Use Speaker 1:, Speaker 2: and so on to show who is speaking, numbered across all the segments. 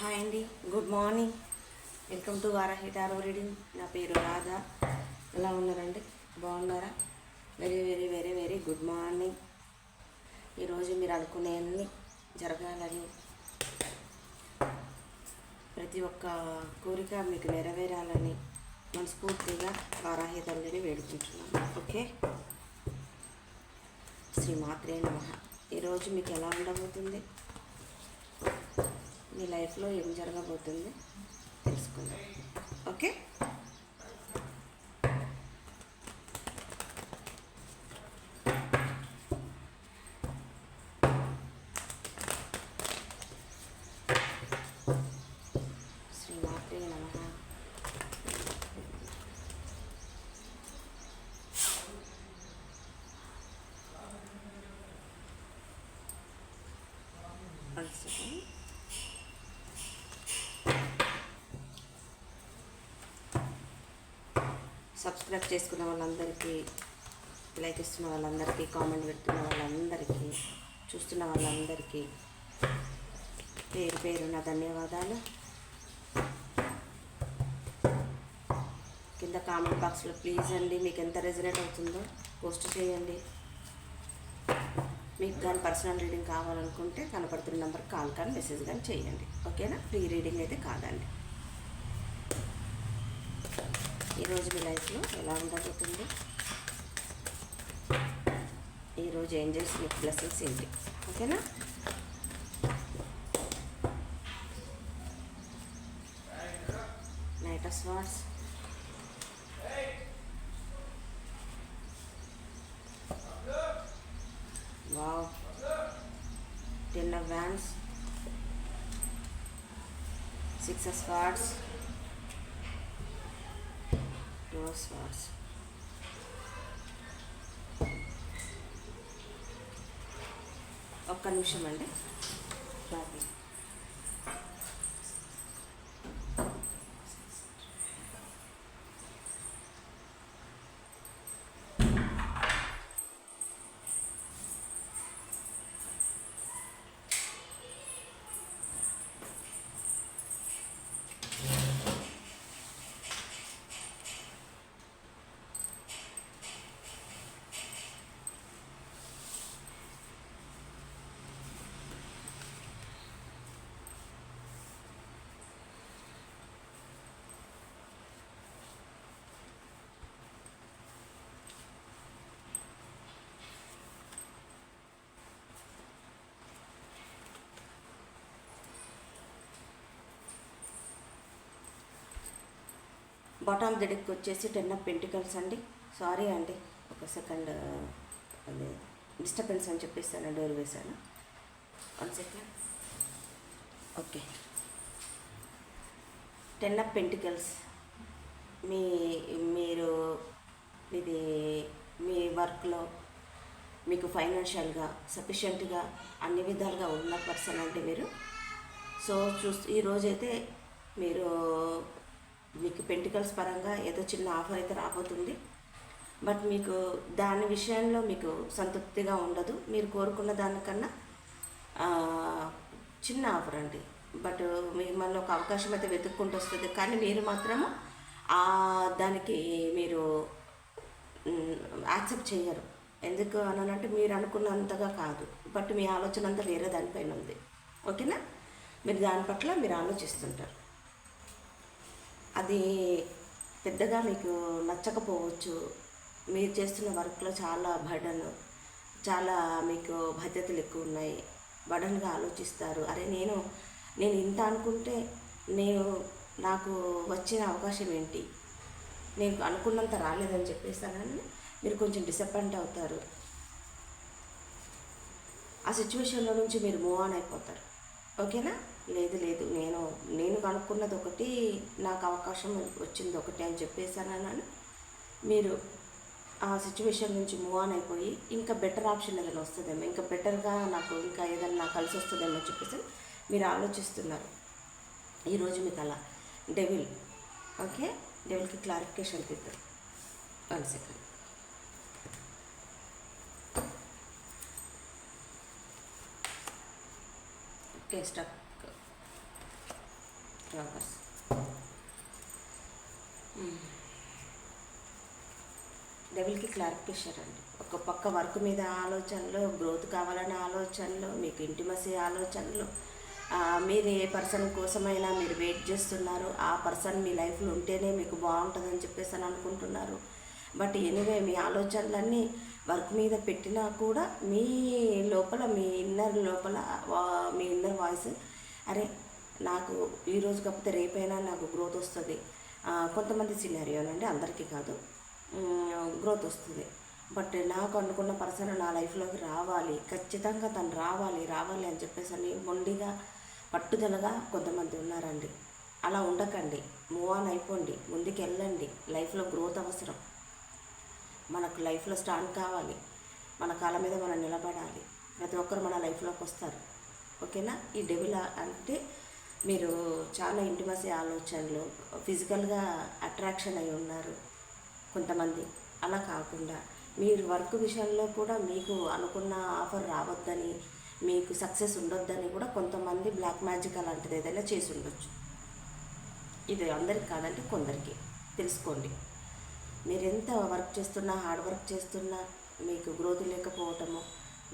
Speaker 1: Hi అండి good morning welcome to Varahi tarot reading నా పేరు రాధా. ఎలా ఉన్నారండి? బాగున్నారా? Very very very very good morning ఈరోజు మీరు అనుకునేవన్నీ జరగాలని ప్రతి ఒక్క కోరిక మీకు నెరవేరాలని మనస్ఫూర్తిగా వారాహి తల్లిని వేడుకుంటున్నాను. ఓకే శ్రీ మాత్రే నమ. ఈరోజు మీకు ఎలా ఉండబోతుంది? మీ లైఫ్లో ఏం జరగబోతుంది తెలుసుకుందాం. ఓకే? శ్రీ మాత్రే నమ. సబ్స్క్రైబ్ చేసుకున్న వాళ్ళందరికీ లైక్ ఇస్తున్న వాళ్ళందరికీ కామెంట్ పెడుతున్న వాళ్ళందరికీ చూస్తున్న వాళ్ళందరికీ పేరు పేరున ధన్యవాదాలు. కింద కామెంట్ బాక్స్లో ప్లీజ్ అండి మీకు ఎంత రెజనేట్ అవుతుందో పోస్ట్ చేయండి. మీకు కానీ పర్సనల్ రీడింగ్ కావాలనుకుంటే కనపడుతున్న నెంబర్ కాల్ కానీ మెసేజ్ కానీ చేయండి. ఓకేనా? ఫ్రీ రీడింగ్ అయితే కాదండి. ఈరోజు మీ లైఫ్లో ఎలా ఉండబోతుంది? ఈరోజు ఏంజల్స్ మీకు బ్లెస్సింగ్స్ ఏంటి? ఓకేనా? Knight of swords wow ten of wands six of swords two of ఒక్క నిమిషం అండి. బాగా బాటమ్ దిడికి వచ్చేసి టెన్ ఆఫ్ పెంటికల్స్ అండి. సారీ అండి ఒక సెకండ్ అదే డిస్టర్బెన్స్ అని చెప్పేసాను డోర్ వేశాను. One second okay ten of pentacles. మీ మీరు ఇది మీ వర్క్లో మీకు ఫైనాన్షియల్గా సఫిషియెంట్గా అన్ని విధాలుగా ఉన్న పర్సన్ అంటే మీరు. సో చూస్ ఈరోజైతే మీరు మీకు పెంటికల్స్ పరంగా ఏదో చిన్న ఆఫర్ అయితే రాబోతుంది. బట్ మీకు దాని విషయంలో మీకు సంతృప్తిగా ఉండదు. మీరు కోరుకున్న దానికన్నా చిన్న ఆఫర్ అండి. బట్ మిమ్మల్ని ఒక అవకాశం అయితే వెతుక్కుంటూ వస్తుంది. కానీ మీరు మాత్రము దానికి మీరు యాక్సెప్ట్ చేయరు. ఎందుకు అనంటే మీరు అనుకున్నంతగా కాదు. బట్ మీ ఆలోచన అంతా వేరే దానిపైన ఉంది. ఓకేనా మీరు దాని పట్ల మీరు ఆలోచిస్తుంటారు. అది పెద్దగా మీకు నచ్చకపోవచ్చు. మీరు చేస్తున్న వర్క్లో చాలా బర్డన్ చాలా మీకు బాధ్యతలు ఎక్కువ ఉన్నాయి. బర్డన్గా ఆలోచిస్తారు. అరే నేను నేను ఇంత అనుకుంటే నేను నాకు వచ్చిన అవకాశం ఏంటి? నేను అనుకున్నంత రాలేదని చెప్పేస్తానని మీరు కొంచెం డిసప్పాయింట్ అవుతారు. ఆ సిచ్యువేషన్లో నుంచి మీరు మూవ్ ఆన్ అయిపోతారు. ఓకేనా? లేదు లేదు. అనుకున్నది కనుక్కున్నది ఒకటి నాకు అవకాశం వచ్చింది ఒకటి అని చెప్పేసానని మీరు ఆ సిచ్యువేషన్ నుంచి మూవ్ ఆన్ అయిపోయి ఇంకా బెటర్ ఆప్షన్ ఏదైనా వస్తుందేమో ఇంకా బెటర్గా నాకు ఇంకా ఏదైనా కలిసి వస్తుందేమో చెప్పేసి మీరు ఆలోచిస్తున్నారు. ఈరోజు మీకు అలా. Devil okay? డెవిల్కి క్లారిఫికేషన్ తీద్దాం. One second. Okay stop. Reverse డెవిల్కి clarification అండి. ఒక పక్క వర్క్ మీద ఆలోచనలు గ్రోత్ కావాలనే ఆలోచనలు మీకు ఇంటిమసీ ఆలోచనలు మీరు ఏ పర్సన్ కోసమైనా మీరు వెయిట్ చేస్తున్నారు ఆ పర్సన్ మీ లైఫ్లో ఉంటేనే మీకు బాగుంటుందని చెప్పేసి అని అనుకుంటున్నారు. బట్ ఎనివే మీ ఆలోచనలన్నీ వర్క్ మీద పెట్టినా కూడా మీ లోపల మీ ఇన్నర్ లోపల వా- మీ ఇన్నర్ వాయిస్ అరే నాకు ఈరోజు కాకపోతే రేపైనా నాకు గ్రోత్ వస్తుంది. కొంతమంది సినారియోనండి అందరికీ కాదు. గ్రోత్ వస్తుంది. బట్ నాకు అనుకున్న పర్సన్ నా లైఫ్లోకి రావాలి. ఖచ్చితంగా తను రావాలి రావాలి అని చెప్పేసి అని మొండిగా పట్టుదలగా కొంతమంది ఉన్నారండి. అలా ఉండకండి. మూవ్ ఆన్ అయిపోండి. ముందుకు వెళ్ళండి లైఫ్లో గ్రోత్ అవసరం. మనకు లైఫ్లో స్టాండ్ కావాలి. మన కాళ్ళ మీద మనం నిలబడాలి. ప్రతి ఒక్కరు మన లైఫ్లోకి వస్తారు. ఓకేనా ఈ డెవిల్ అంటే మీరు చాలా ఇంటిమసీ ఆలోచనలు ఫిజికల్గా అట్రాక్షన్ అయి ఉన్నారు కొంతమంది. అలా కాకుండా మీరు వర్క్ విషయంలో కూడా మీకు అనుకున్న ఆఫర్ రావద్దని మీకు సక్సెస్ ఉండొద్దని కూడా కొంతమంది బ్లాక్ మ్యాజిక్ అలాంటిది ఏదైనా చేసి ఉండొచ్చు. ఇది అందరికి కాదంటే కొందరికి తెలుసుకోండి. మీరు ఎంత వర్క్ చేస్తున్నా హార్డ్ వర్క్ చేస్తున్నా మీకు గ్రోత్ లేకపోవటము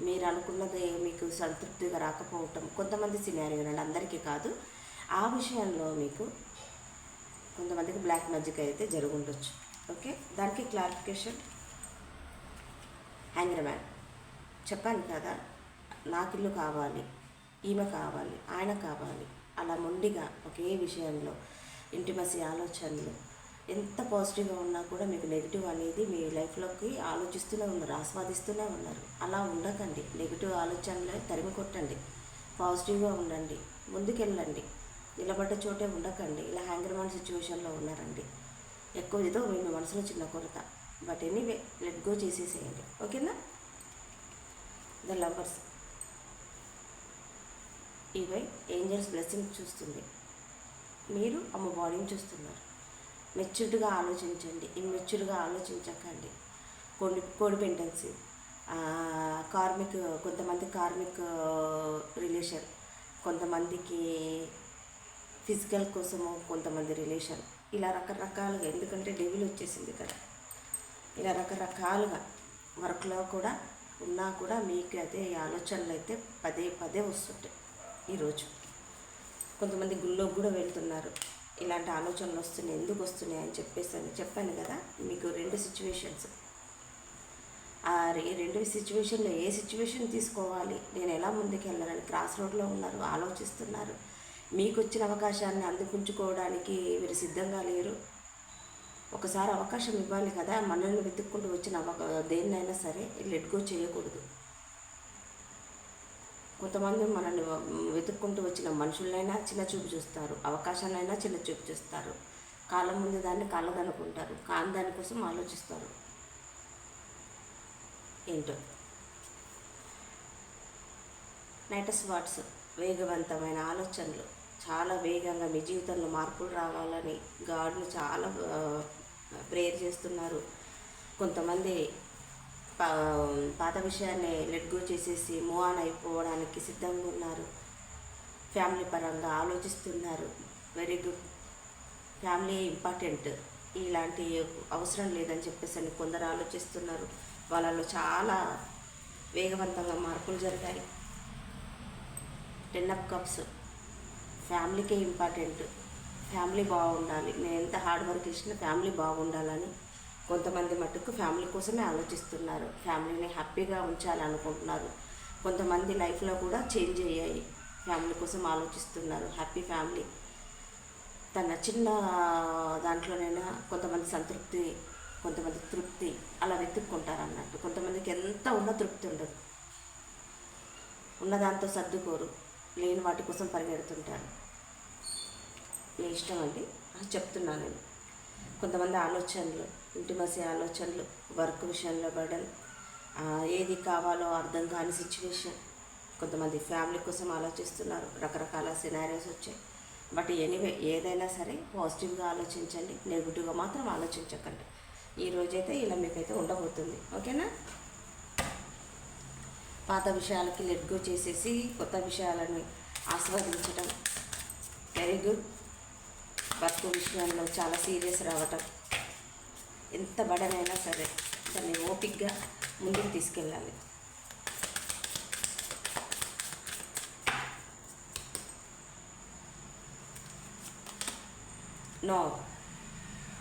Speaker 1: మీరు అనుకున్నది మీకు సంతృప్తిగా రాకపోవటం కొంతమంది సినారియో అందరికీ కాదు. ఆ విషయంలో మీకు కొంతమందికి బ్లాక్ మ్యాజిక్ అయితే జరుగుండొచ్చు. ఓకే? దానికి క్లారిఫికేషన్. Hanger man. చెప్పాను కదా నాకు ఇల్లు కావాలి ఈమె కావాలి ఆయన కావాలి అలా మొండిగా ఒకే విషయంలో ఇంటిమసీ ఆలోచనలు ఎంత పాజిటివ్గా ఉన్నా కూడా మీకు నెగిటివ్ అనేది మీ లైఫ్లోకి ఆలోచిస్తూనే ఉన్నారు ఆస్వాదిస్తూనే ఉన్నారు. అలా ఉండకండి. నెగిటివ్ ఆలోచనలే తరిమి కొట్టండి. పాజిటివ్గా ఉండండి. ముందుకెళ్ళండి. నిలబడ్డ చోటే ఉండకండి. ఇలా హ్యాంగర్ మ్యాన్ సిచ్యువేషన్లో ఉన్నారండి. ఎక్కువ ఏదో మీ మనసులో చిన్న కొరత. బట్ ఎనీవే లెట్ గో చేసేసేయండి. ఓకేనా? The lovers. ఇవై ఏంజల్స్ బ్లెస్సింగ్ చూస్తుంది. మీరు అమ్మ బాడీని చూస్తున్నారు. మెచ్యూర్డ్గా ఆలోచించండి. ఇమ్మెచ్యూర్డ్గా ఆలోచించకండి. కోడి కోడి పెంటెన్సీ. కార్మిక్ కొంతమంది కార్మిక్ రిలేషన్. కొంతమందికి ఫిజికల్ కోసము కొంతమంది రిలేషన్ ఇలా రకరకాలుగా ఎందుకంటే డెవిల్ వచ్చేసింది కదా. ఇలా రకరకాలుగా వర్క్లో కూడా ఉన్నా కూడా మీకు అదే ఆలోచనలు అయితే పదే పదే వస్తుంటాయి ఈరోజు కొంతమంది గుళ్ళోకి కూడా వెళ్తున్నారు. ఇలాంటి ఆలోచనలు వస్తున్నాయి ఎందుకు వస్తున్నాయి అని చెప్పేసి అని చెప్పాను కదా. మీకు రెండు సిచ్యువేషన్స్ ఆ రెండు సిచ్యువేషన్లో ఏ సిచ్యువేషన్ తీసుకోవాలి? నేను ఎలా ముందుకు వెళ్ళాలని క్రాస్ రోడ్లో ఉన్నారు ఆలోచిస్తున్నారు మీకు వచ్చిన అవకాశాన్ని అందిపుంచుకోవడానికి మీరు సిద్ధంగా లేరు. ఒకసారి అవకాశం ఇవ్వాలి కదా మనల్ని వెతుక్కుంటూ వచ్చిన అవకా దేన్నైనా సరే లెట్ గో చేయకూడదు. కొంతమంది మనల్ని వెతుక్కుంటూ వచ్చిన మనుషులైనా చిన్న చూపు చూస్తారు అవకాశాలైనా చిన్న చూపు చూస్తారు. కాలం ముందు దాన్ని కాలదనుకుంటారు కాని దానికోసం ఆలోచిస్తారు. ఏంటో? నైటస్ వాట్స్ వేగవంతమైన ఆలోచనలు. చాలా వేగంగా మీ జీవితంలో మార్పులు రావాలని గాడ్ను చాలా ప్రేయర్ చేస్తున్నారు. కొంతమంది పా పాత విషయాన్ని లెట్ గో చేసేసి మూవ్ ఆన్ అయిపోవడానికి సిద్ధంగా ఉన్నారు. ఫ్యామిలీ పరంగా ఆలోచిస్తున్నారు. వెరీ గుడ్ ఫ్యామిలీ ఇంపార్టెంట్ ఇలాంటి అవసరం లేదని చెప్పేసి అని కొందరు ఆలోచిస్తున్నారు. వాళ్ళలో చాలా వేగవంతంగా మార్పులు జరిగాయి. Ten of cups. ఫ్యామిలీకే important. Family బాగుండాలి. నేను ఎంత హార్డ్ వర్క్ చేసినా ఫ్యామిలీ బాగుండాలని కొంతమంది మటుకు ఫ్యామిలీ కోసమే ఆలోచిస్తున్నారు. ఫ్యామిలీని హ్యాపీగా ఉంచాలనుకుంటున్నారు. కొంతమంది లైఫ్లో కూడా చేంజ్ అయ్యాయి. ఫ్యామిలీ కోసం ఆలోచిస్తున్నారు. Happy family. తన చిన్న దాంట్లోనైనా కొంతమంది సంతృప్తి కొంతమంది తృప్తి అలా వెతుక్కుంటారు అన్నట్టు కొంతమందికి ఎంత ఉన్న తృప్తి ఉండదు. ఉన్నదాంతో సర్దుకోరు. లేని వాటి కోసం పరిగెడుతుంటారు మీ ఇష్టం అండి? అది చెప్తున్నాను నేను. కొంతమంది ఆలోచనలు ఇంటిమసీ ఆలోచనలు వర్క్ విషయంలో బర్డన్ ఏది కావాలో అర్థం కాని సిచ్యువేషన్. కొంతమంది ఫ్యామిలీ కోసం ఆలోచిస్తున్నారు. రకరకాల సినారియోస్ వచ్చాయి. బట్ ఎనీవే ఏదైనా సరే పాజిటివ్గా ఆలోచించండి నెగిటివ్గా మాత్రం ఆలోచించకండి. ఈ రోజైతే ఇలా మీకైతే ఉండబోతుంది. ఓకేనా? పాత విషయాలకి లెట్ గో చేసేసి కొత్త విషయాలను ఆస్వాదించడం వెరీ గుడ్ వర్క్ విషయంలో చాలా సీరియస్ రావటం. ఎంత బడనైనా సరే దాన్ని ఓపిక్గా ముందుకు తీసుకెళ్ళాలి. నో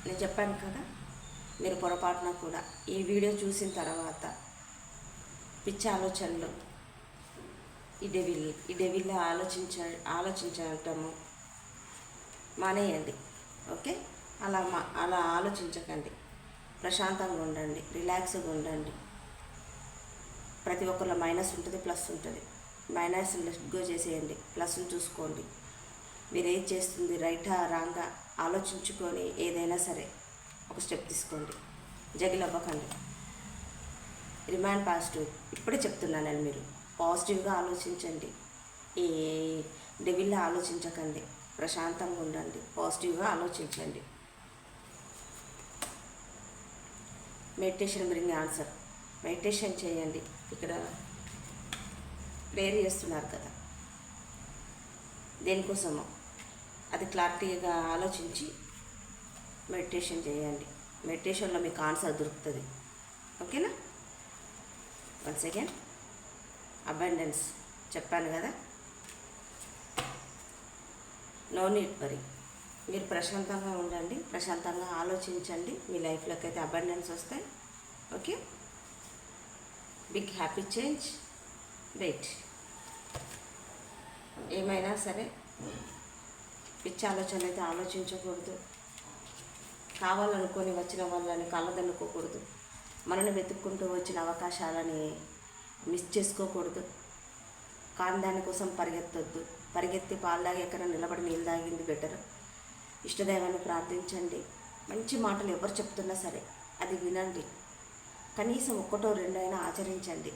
Speaker 1: నేను చెప్పాను కదా మీరు పొరపాటున కూడా ఈ వీడియో చూసిన తర్వాత పిచ్చి ఆలోచనలు. ఈ డెవిల్ ఈ డెవిల్ ఆలోచించ ఆలోచించటము మానేయండి. ఓకే? అలా మా అలా ఆలోచించకండి. ప్రశాంతంగా ఉండండి. రిలాక్స్గా ఉండండి. ప్రతి ఒక్కరిలో మైనస్ ఉంటుంది ప్లస్ ఉంటుంది. మైనస్ గో చేసేయండి. ప్లస్ని చూసుకోండి. మీరు ఏది చేస్తుంది రైటా రాంగా ఆలోచించుకొని ఏదైనా సరే ఒక స్టెప్ తీసుకోండి. జగిల్ రిమైండ్ పాజిటివ్ ఇప్పుడే చెప్తున్నాను నేను మీరు. పాజిటివ్గా ఆలోచించండి. ఈ డెవిల్లా ఆలోచించకండి. ప్రశాంతంగా ఉండండి. పాజిటివ్గా ఆలోచించండి. మెడిటేషన్ బ్రింగ్ ఆన్సర్ మెడిటేషన్ చేయండి. ఇక్కడ ప్రేయర్ చేస్తున్నారు కదా. దేనికోసమో. అది క్లారిటీగా ఆలోచించి మెడిటేషన్ చేయండి. మెడిటేషన్లో మీకు ఆన్సర్ దొరుకుతుంది. ఓకేనా వన్ అగైన్ అబండెన్స్ చెప్పాను కదా. నో నీట్ వరీ మీరు ప్రశాంతంగా ఉండండి ప్రశాంతంగా ఆలోచించండి. మీ లైఫ్లోకి అయితే అబండెన్స్ వస్తాయి okay big happy change wait ఏమైనా సరే పిచ్చి ఆలోచన అయితే ఆలోచించకూడదు. కావాలనుకొని వచ్చిన వాళ్ళని కళ్ళదన్నుకోకూడదు మనల్ని వెతుక్కుంటూ వచ్చిన అవకాశాలని మిస్ చేసుకోకూడదు. కానీ దానికోసం పరిగెత్తొద్దు. పరిగెత్తి పాలు తాగి ఎక్కడ నిలబడి నీళ్ళు తాగింది బెటర్ ఇష్టదైవాన్ని ప్రార్థించండి. మంచి మాటలు ఎవరు చెప్తున్నా సరే అది వినండి. కనీసం ఒక్కటో రెండో అయినా ఆచరించండి.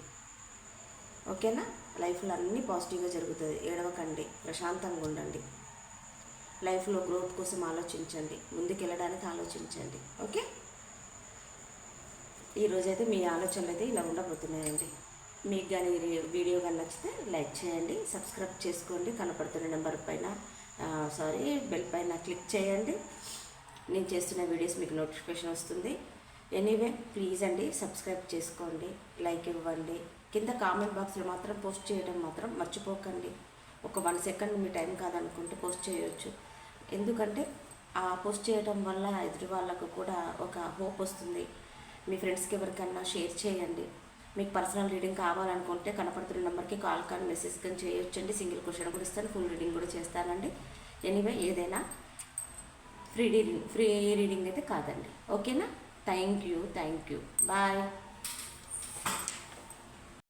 Speaker 1: ఓకేనా? లైఫ్లో అన్నీ పాజిటివ్గా జరుగుతుంది. ఏడవకండి. ప్రశాంతంగా ఉండండి. లైఫ్లో గ్రోత్ కోసం ఆలోచించండి. ముందుకు వెళ్ళడానికి ఆలోచించండి. ఓకే? ఈరోజైతే మీ ఆలోచనలు అయితే ఇలా ఉండబోతున్నాయండి. మీకు కానీ వీడియో కానీ నచ్చితే లైక్ చేయండి సబ్స్క్రైబ్ చేసుకోండి కనపడుతున్న నెంబర్ పైన సారీ బెల్ పైన క్లిక్ చేయండి. నేను చేస్తున్న వీడియోస్ మీకు నోటిఫికేషన్ వస్తుంది. ఎనీవే ప్లీజ్ అండి సబ్స్క్రైబ్ చేసుకోండి లైక్ ఇవ్వండి. కింద కామెంట్ బాక్స్లో మాత్రం పోస్ట్ చేయడం మాత్రం మర్చిపోకండి. ఒక వన్ సెకండ్ మీ టైం కాదనుకుంటే పోస్ట్ చేయొచ్చు. ఎందుకంటే ఆ పోస్ట్ చేయడం వల్ల ఎదుటి వాళ్ళకు కూడా ఒక హోప్ వస్తుంది. మీ ఫ్రెండ్స్కి ఎవరికైనా షేర్ చేయండి. మీకు పర్సనల్ రీడింగ్ కావాలనుకుంటే కనపడుతున్న నెంబర్కి కాల్ కానీ మెసేజ్ కానీ చేయొచ్చండి. సింగిల్ క్వశ్చన్ కూడా ఇస్తాను ఫుల్ రీడింగ్ కూడా చేస్తానండి. ఎనీవే ఏదైనా ఫ్రీ రీడింగ్ ఫ్రీ రీడింగ్ అయితే కాదండి. ఓకేనా thank you thank you bye